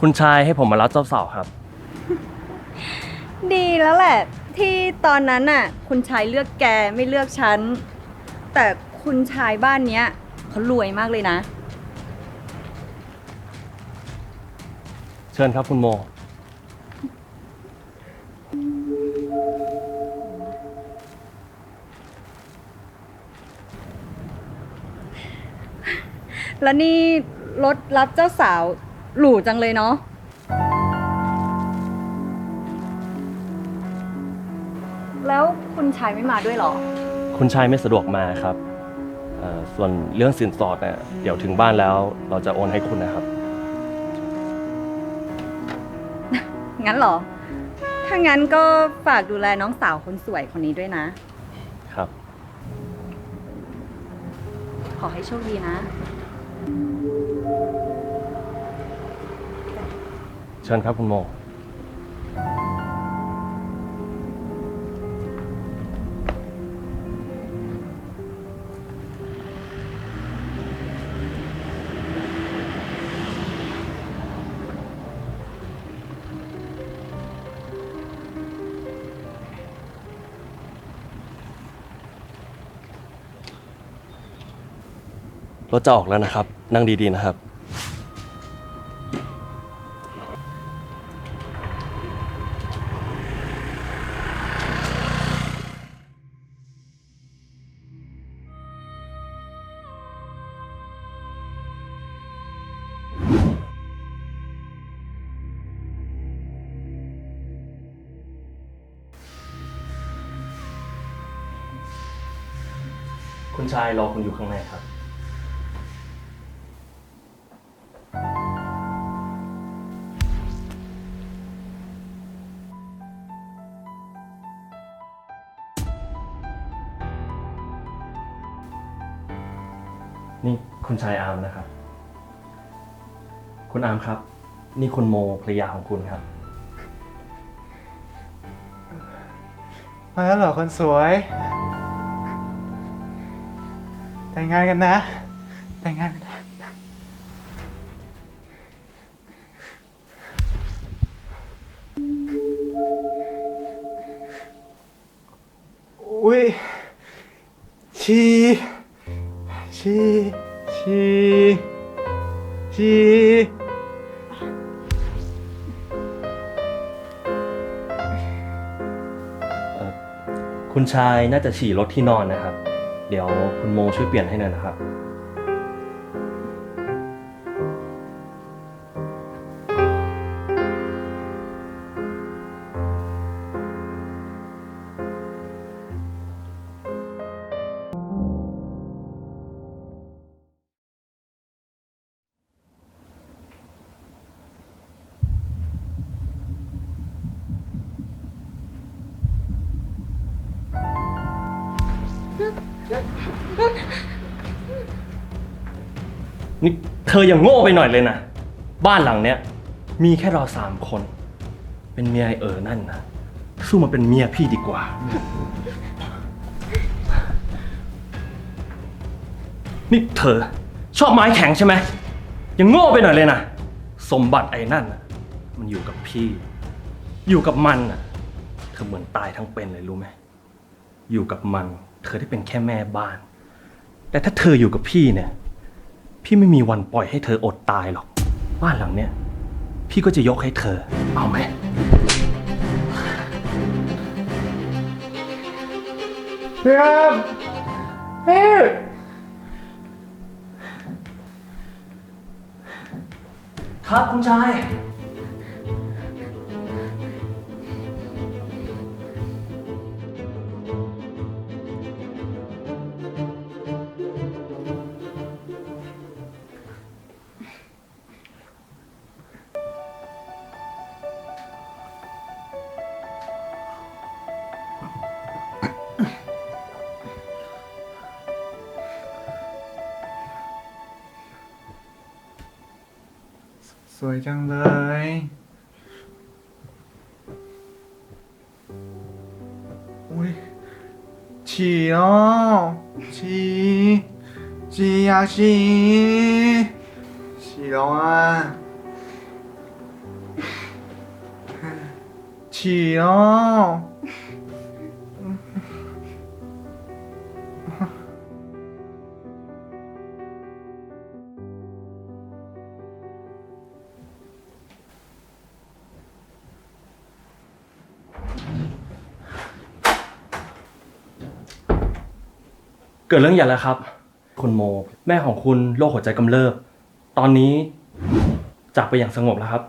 คุณชายให้ผมมารับเจ้าสาวครับ ดีแล้วแหละ ที่ตอนนั้นน่ะ คุณชายเลือกแกไม่เลือกฉัน แต่คุณชายบ้านเนี้ยเขารวยมากเลยนะ เชิญครับคุณโม แล้วนี่รถรับเจ้าสาวหรูจังเลยเนาะ แล้วคุณชายไม่มาด้วยเหรอ คุณชายไม่สะดวกมาครับเอ่อส่วนเรื่องสินสอดเนี่ยเดี๋ยวถึงบ้านแล้วเราจะโอนให้คุณนะครับ งั้นเหรอ ถ้างั้นก็ฝากดูแลน้องสาวคนสวยคนนี้ด้วยนะ ครับ ขอให้โชคดีนะ เชิญครับคุณโม รถจะออกแล้วนะครับ นั่งดีๆนะครับ คุณชายรอคุณอยู่ข้างในครับ คุณชายอาร์มนะครับ คุณอาร์มครับ นี่คุณโมภรรยาของคุณครับ มาแล้วเหรอคนสวย แต่งงานกันนะ แต่งงานกันนะ ชายน่าจะฉี่รถที่นอนนะครับ เดี๋ยวคุณโมช่วยเปลี่ยนให้หน่อยนะครับ นี่เธออย่างโง่ไปหน่อยเลยนะ บ้านหลังเนี้ย มีแค่เราสามคน เป็นเมียไอ้เออนั่นนะสู้มาเป็นเมียพี่ดีกว่า นี่เธอ ชอบไม้แข็งใช่ไหมยังโง่ไปหน่อยเลยนะ สมบัติไอ้นั่นน่ะ มันอยู่กับพี่ อยู่กับมันน่ะ เธอเหมือนตายทั้งเป็นเลยรู้ไหม อยู่กับมัน เธอได้เป็นแค่แม่บ้าน แต่ถ้าเธออยู่กับพี่เนี่ย พี่ไม่มีวันปล่อยให้เธออดตายหรอก บ้านหลังเนี้ยพี่ก็จะยกให้เธอ เอาไหมเพื่อนเฮ้ยครับคุณชาย สวยจังเลยอุ้ยฉี่เนาะ กิดเรื่องใหญ่แล้วครับ คุณโม แม่ของคุณโรคหัวใจกำเริบ ตอนนี้จากไปอย่างสงบแล้วครับ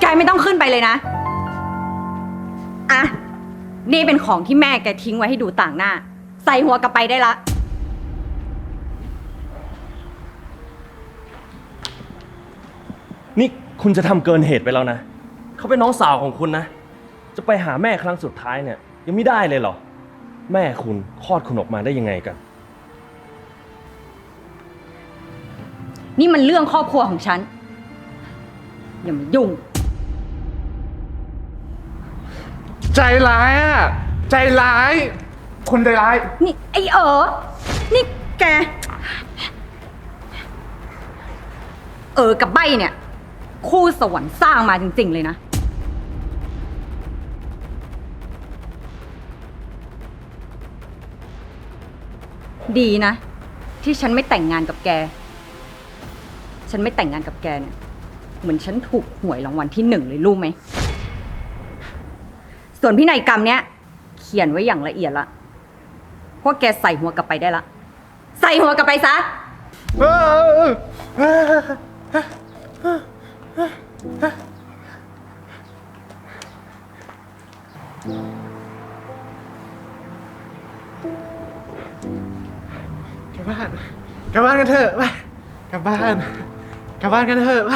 แกไม่ต้องขึ้นไปเลยนะ อะ นี่เป็นของที่แม่แกทิ้งไว้ให้ดูต่างหน้า ใส่หัวกลับไปได้ละ นี่คุณจะทำเกินเหตุไปแล้วนะ เขาเป็นน้องสาวของคุณนะ จะไปหาแม่ครั้งสุดท้ายเนี่ย ยังไม่ได้เลยเหรอ แม่คุณคลอดคุณออกมาได้ยังไงกัน นี่มันเรื่องครอบครัวของฉัน อย่ามายุ่ง ใจร้ายอะ ใจร้าย คนใจร้าย นี่ไอเอ๋อนี่แก เออกับใบเนี่ย คู่สวรรค์สร้างมาจริง ๆ เลยนะ ดีนะ ที่ฉันไม่แต่งงานกับแก ฉันไม่แต่งงานกับแกเนี่ย เหมือนฉันถูกหวยรางวัลที่หนึ่งเลยรู้ไหม ส่วนพินัยกรรมเนี้ย เขียนไว้อย่างละเอียดละว่าแกใส่หัวกลับไปได้ละ ใส่หัวกลับไปซะ กลับบ้าน กลับบ้านกันเถอะไปกลับบ้าน กลับบ้านกันเถอะไป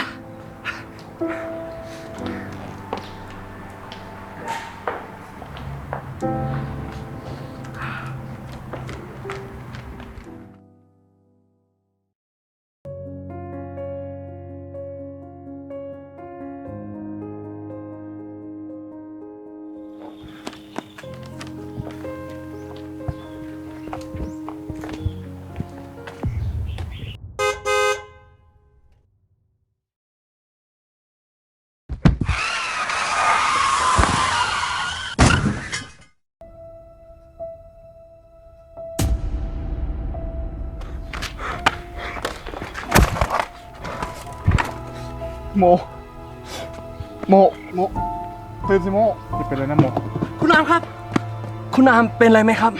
โม โม โมตื่นสิโมอย่าเป็นไรนะโม คุณอามครับ คุณอามเป็นอะไรไหมครับ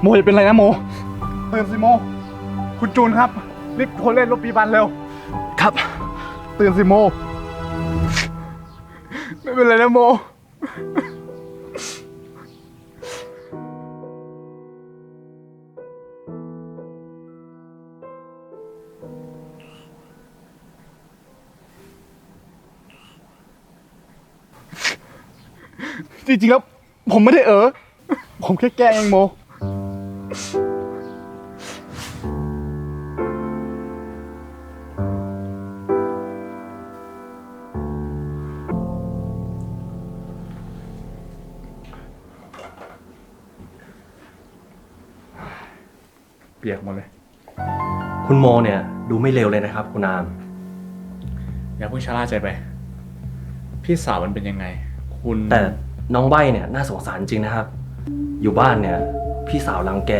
โมอย่าเป็นไรนะโมตื่นสิโม คุณจูนครับ รีบโทรเล่นรถปีบันเร็ว ครับ ตื่นสิโม ไม่เป็นไรนะโม จริงๆแล้วผมไม่ได้เออ ผมแค่แกล้งเองโม เปียกหมดเลย คุณโมเนี่ย ดูไม่เร็วเลยนะครับ คุณอาม อย่าเพิ่งชะล่าใจไป พี่สาวมันเป็นยังไง คุณแต่ น้องใบเนี่ยน่าสงสารจริงนะครับ อยู่บ้านเนี่ย พี่สาวรังแก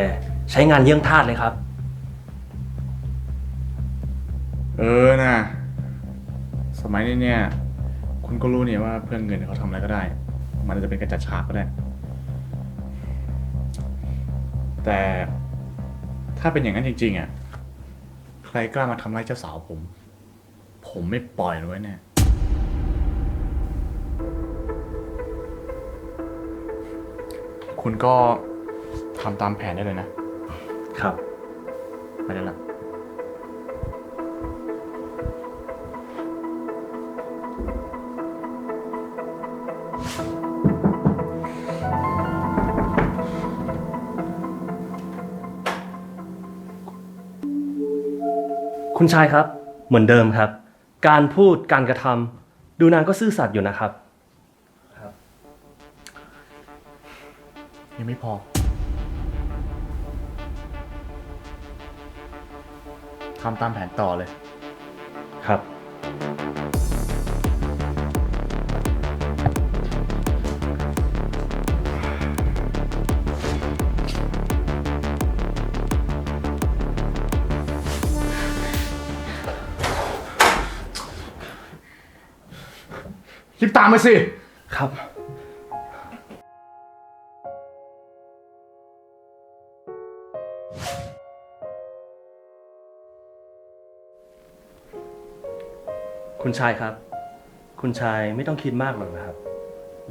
ใช้งานเยี่ยงทาสเลยครับ เออนะสมัยนี้เนี่ย คุณก็รู้เนี่ยว่าเพื่อนเงินเขาทำอะไรก็ได้ มันอาจจะเป็นการจัดฉากก็ได้ แต่ถ้าเป็นอย่างนั้นจริงๆอะ ใครกล้ามาทำร้ายเจ้าสาวผม ผมไม่ปล่อยเลยไว้แน่ คุณก็ทำตามแผนได้เลยนะ ครับ ไปได้ละคุณชายครับ เหมือนเดิมครับ การพูดการกระทำดูนางก็ซื่อสัตย์อยู่นะครับ ยังไม่พอ ทำตามแผนต่อเลย ครับ รีบตามไปสิ ครับ คุณชายครับ คุณชายไม่ต้องคิดมากหรอกนะครับ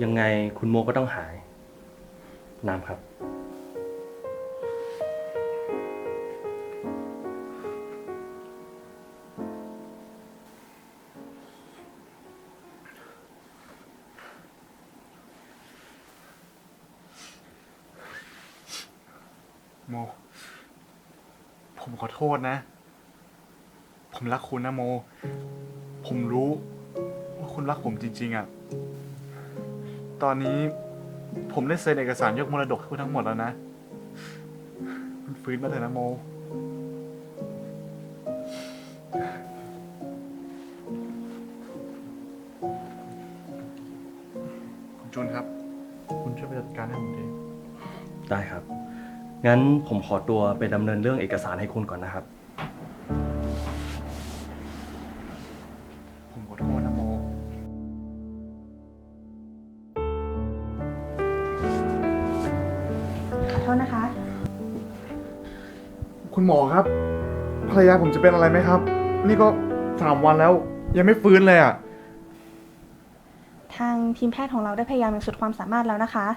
ยังไงคุณโมก็ต้องหาย น้ำครับ โม ผมขอโทษนะ ผมรักคุณนะโม ผมรู้ว่าคุณรักผมจริง ๆอะ่ะตอนนี้ผมได้เซ็นเอกสารยกมรดกให้คุณทั้งหมดแล้วนะ คุณฟื้นมาเถอะนะโม คุณจูนครับ คุณช่วยไปจัดการให้ผมที ได้ครับ งั้นผมขอตัวไปดำเนินเรื่องเอกสารให้คุณก่อนนะครับ ผมขอโทษนะโม ขอโทษนะคะ คุณหมอครับ ภรรยาผมจะเป็นอะไรไหมครับ นี่ก็สามวันแล้วยังไม่ฟื้นเลยอะ ทางทีมแพทย์ของเราได้พยายามอย่างสุดความสามารถแล้วนะคะ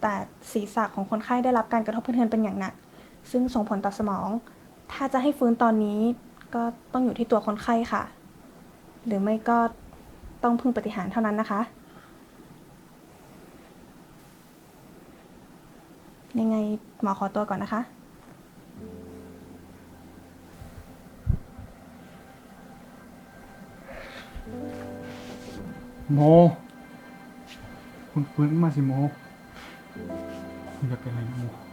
แต่ศีรษะของคนไข้ได้รับการกระทบกระเทือนเป็นอย่างหนัก ซึ่งส่งผลต่อสมอง ถ้าจะให้ฟื้นตอนนี้ก็ต้องอยู่ที่ตัวคนไข้ค่ะ หรือไม่ก็ต้องพึ่งปฏิหารเท่านั้นนะคะ ยังไงหมอขอตัวก่อนนะคะโม คุณฟื้นขึ้นมาสิโม คุณจะเป็นอะไรนะโม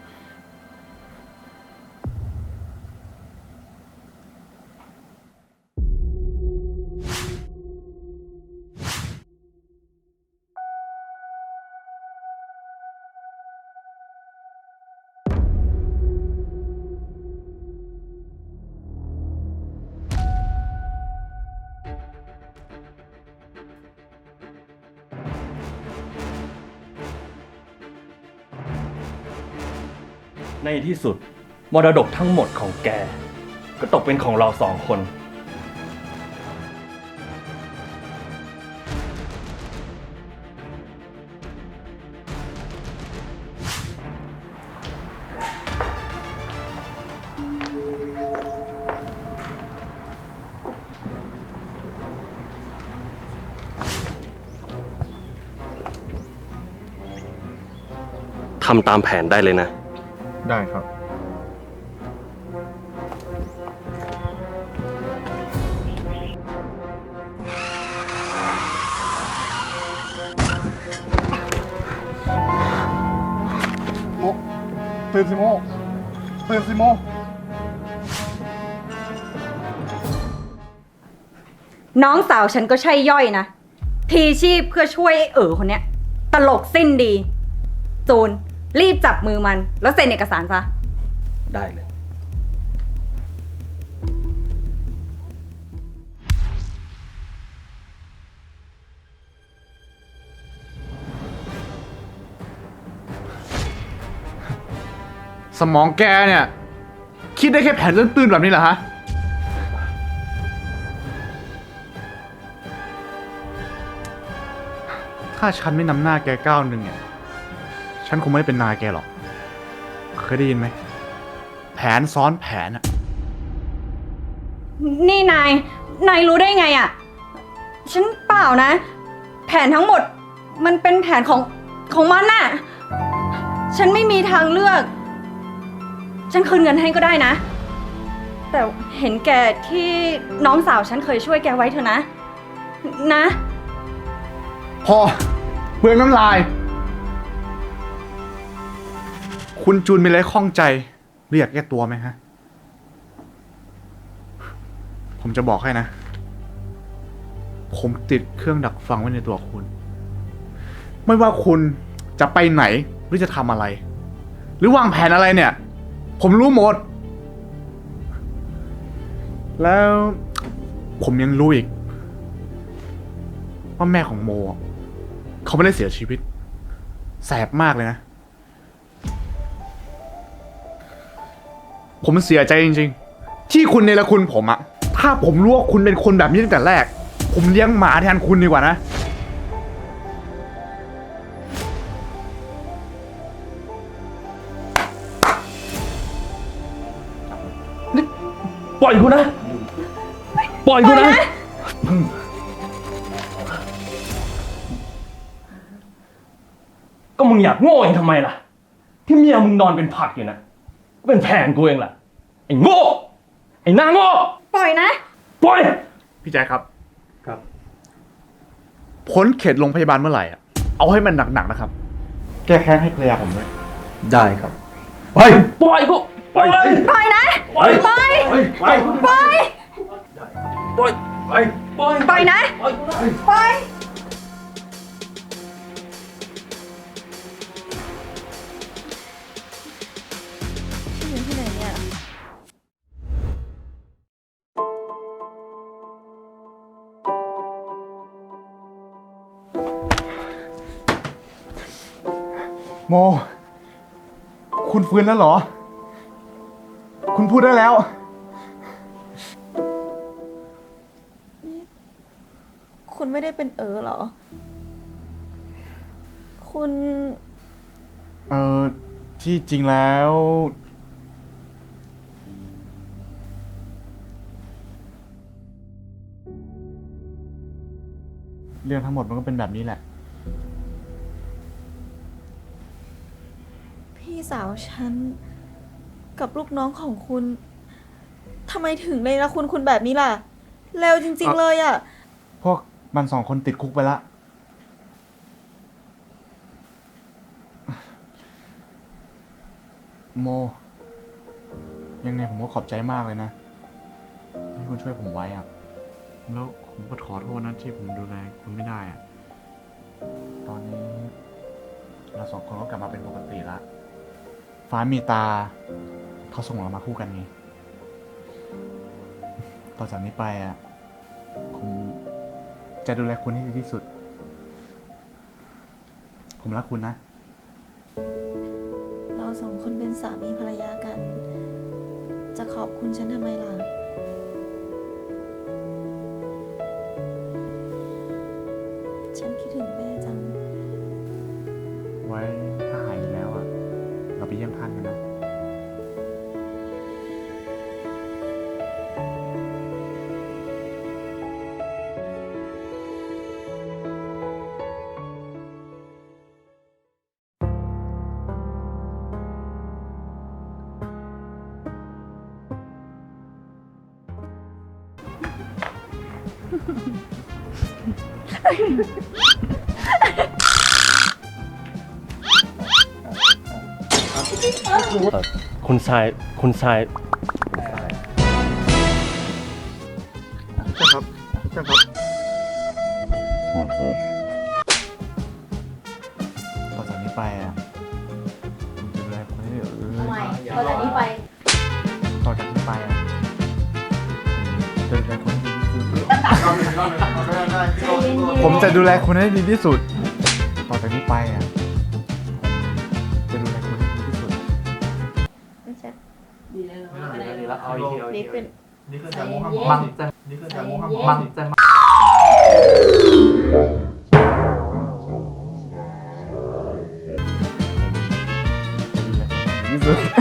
ในที่สุด มรดกทั้งหมดของแก ก็ตกเป็นของเราสองคน ทำตามแผนได้เลยนะ ได้ครับ โมตื่นสิโมตื่นสิโม น้องสาวฉันก็ใช่ย่อยนะพลีชีพเพื่อช่วยไอ้เอ๋อคนเนี้ย ตลกสิ้นดี จูน รีบจับมือมัน แล้วเซ็นเอกสารซะ ได้เลย สมองแกเนี่ย คิดได้แค่แผนตื้นๆแบบนี้เหรอฮะ ถ้าฉันไม่นำหน้าแกก้าวหนึ่งเนี่ย ฉันคงไม่ได้เป็นนายแกหรอก เคยได้ยินไหม แผนซ้อนแผนอะนี่นาย นายรู้ได้ไงอะ่ะฉันเปล่านะ แผนทั้งหมดมันเป็นแผนของของมันน่ะ ฉันไม่มีทางเลือก ฉันคืนเงินให้ก็ได้นะ แต่เห็นแกที่น้องสาวฉันเคยช่วยแกไว้เถอะนะ นะ พอเปลืองน้ำลาย คุณจูนมีอะไรข้องใจหรืออยากแก้ตัวไหมฮะ ผมจะบอกให้นะ ผมติดเครื่องดักฟังไว้ในตัวคุณ ไม่ว่าคุณจะไปไหนหรือจะทำอะไร หรือวางแผนอะไรเนี่ย ผมรู้หมด แล้วผมยังรู้อีก ว่าแม่ของโม เขาไม่ได้เสียชีวิต แสบมากเลยนะ ผมเสียใจจริงๆ ที่คุณเนรคุณผมอะถ้าผมรู้ว่าคุณเป็นคนแบบนี้ตั้งแต่แรก ผมเลี้ยงหมาแทนคุณดีกว่านะ ปล่อยกูนะ ปล่อยกูนะ ก็มึงอยากโง่เองทำไมล่ะ ที่เมียมึงนอนเป็นผักอยู่นะ ก็เป็นแผนกูเองแหละไอ้โง่ไอ้หน้าโง่ปล่อยนะ ปล่อย พี่แจ๊คครับ ครับ พ้นเขตโรงพยาบาลเมื่อไหร่อะ เอาให้มันหนักๆนะครับ แก้แค้นให้เคลียร์ผมด้วย ได้ครับ ไป ปล่อยกู ปล่อย ปล่อยนะ ปล่อย ปล่อย ปล่อย ปล่อย ปล่อยนะ ปล่อย โม คุณฟื้นแล้วเหรอ คุณพูดได้แล้ว คุณไม่ได้เป็นเออเหรอ คุณ เออที่จริงแล้ว เรื่องทั้งหมดมันก็เป็นแบบนี้แหละ พี่สาวฉัน กับลูกน้องของคุณทำไมถึงเลยนะคุณคุณแบบนี้ล่ะเร็วจริง ๆ เลยอะ พวกมันสองคนติดคุกไปละ โม ยังไงผมก็ขอบใจมากเลยนะ ที่คุณช่วยผมไว้อะแล้วผมก็ขอโทษนะที่ผมดูแลคุณไม่ได้อะตอนนี้ เราสองคนก็กลับมาเป็นปกติละ ฟ้ามีตา เขาส่งเรามาคู่กันไงต่อจากนี้ไปอะผมจะดูแลคุณให้ดีที่สุด ผมรักคุณนะ เราสองคนเป็นสามีภรรยากัน จะขอบคุณฉันทำไมล่ะ คุณชายคุณชายครับเชิญครับ ผมจะดูแลคุณให้ดีที่สุด ต่อจากนี้ไปอะจะดูแลคุณให้ดีที่สุด ไม่ใช่ดีแล้วดีแล้วเอาอีกทีเอาอีดีกทีนี่คือแต่มฆะมัจะนี่คือแต่มฆะมัมังงจะจะดูแลคุที่สุด